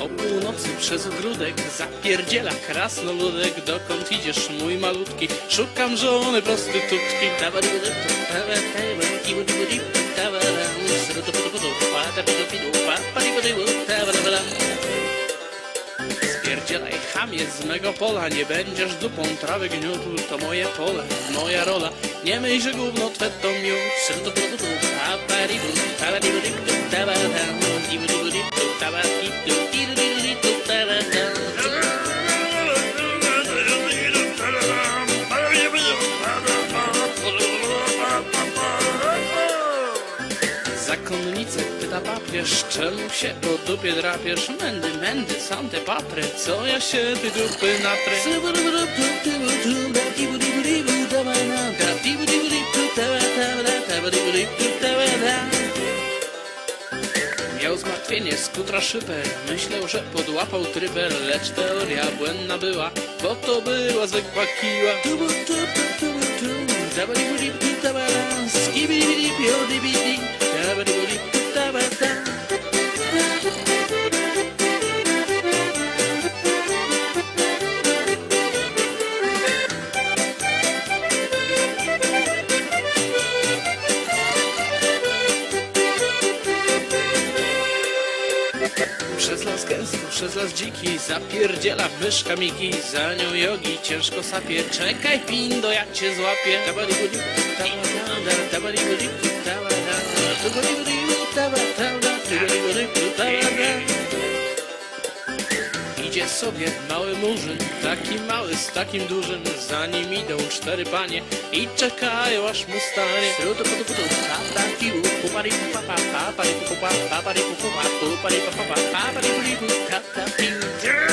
O północy przez ogródek zapierdziela krasnoludek. Dokąd idziesz mój malutki? Szukam żony prostytutki. Spierdzielaj chamie z mego pola Nie będziesz dupą trawy gniótł. To moje pole, moja rola. Nie myśl, że gówno twe to miód Zakonnicę pyta papież, czemu się po dupie drapiesz? Mędy, mędy, sam te papry, co ja się ty dupy natrę? Miał zmartwienie skutra szyper, myślał, że podłapał tryber, lecz teoria błędna była, bo to była zwykła kiła. Skibidi, beauty, beauty, Przez las gęsto, przez las dziki Zapierdziela myszka Miki Za nią jogi ciężko sapie. Czekaj pindo, ja cię złapię Tabadibudibu, tabadada, tabadibudibu, tabadada, tubadibudibu, tabadada, tubadibudibu, tabadada. Idzie sobie mały murzyn, taki mały z takim dużym, za nim idą cztery panie i czekają aż mu stanie. Rutu, putu, putu, pa, pa, piu, pupari, pu, pa, pa, pa, pari, pu, pu, pa, pa, pari, pu, pu, pa, pu, pari, pa, pa, pa, pa, pari, pu, li, pu, ta, ta, piu.